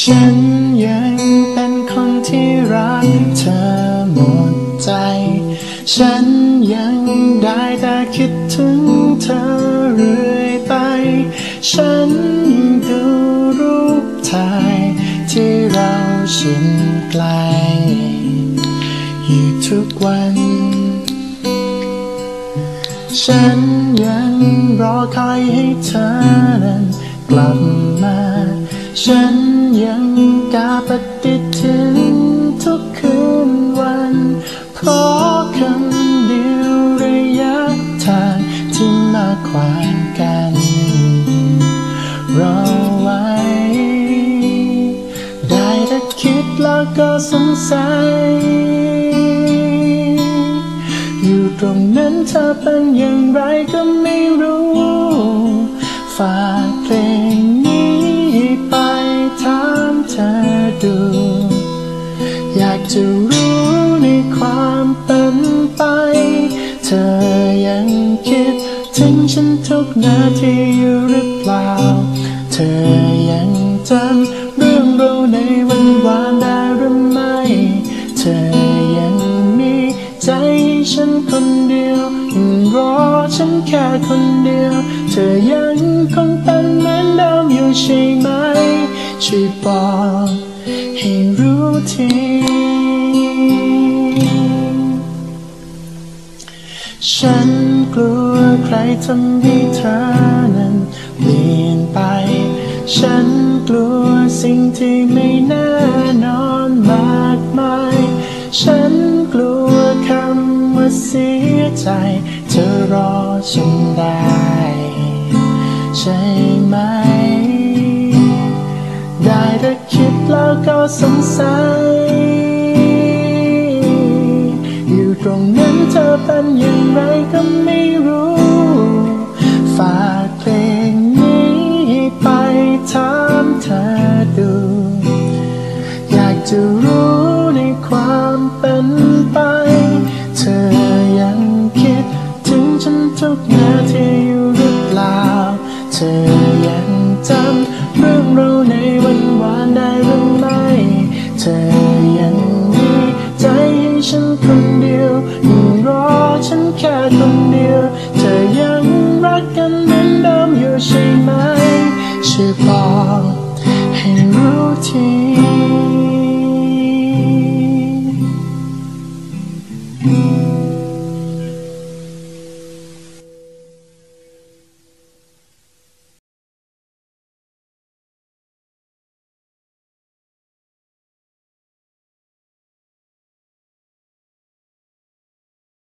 ฉันยังเป็นคนที่รักเธอหมดใจ ฉันยังได้แต่คิดถึงเธอเรื่อยไป ฉันดูรูปถ่ายที่เราชินไกลอยู่ทุกวัน ฉันยังรอคอยให้เธอนั้นกลับมา ฉัน ยังกาปฏิทินทุกคืนวัน เพราะคำเดียวระยะทางที่มาขวางกันรอไว้ ได้แต่คิดแล้วก็สงสัย อยู่ตรงนั้นเธอเป็นอย่างไรก็ไม่รู้ ดู อยากจะรู้ในความเป็นไป เธอยังคิด ถึงฉันทุกนาทีอยู่หรือเปล่า เธอยังจำเรื่องเราในวันวานได้หรือไม่ เธอยังมีใจให้ฉันคนเดียวยังรอฉันแค่คนเดียว เธอยังคงเป็นเหมือนเดิมอยู่ใช่ไหมช่วยบอก ให้รู้ทีฉันกลัวใครทำให้เธอนั้นเปลี่ยนไป ฉันกลัวสิ่งที่ไม่แน่นอนมากมาย ฉันกลัวคำว่าเสียใจ เธอรอฉันได้ สงสัย อยู่ตรงนั้นเธอเป็นอย่างไรก็ไม่รู้ ฝากเพลงนี้ไปถามเธอดู อยากจะรู้ในความเป็นไป เธอยังมีใจให้ฉันคนเดียวยังรอฉันแค่คนเดียว เธอยังรักกันเหมือนเดิมอยู่ใช่ไหมช่วยบอกให้รู้ที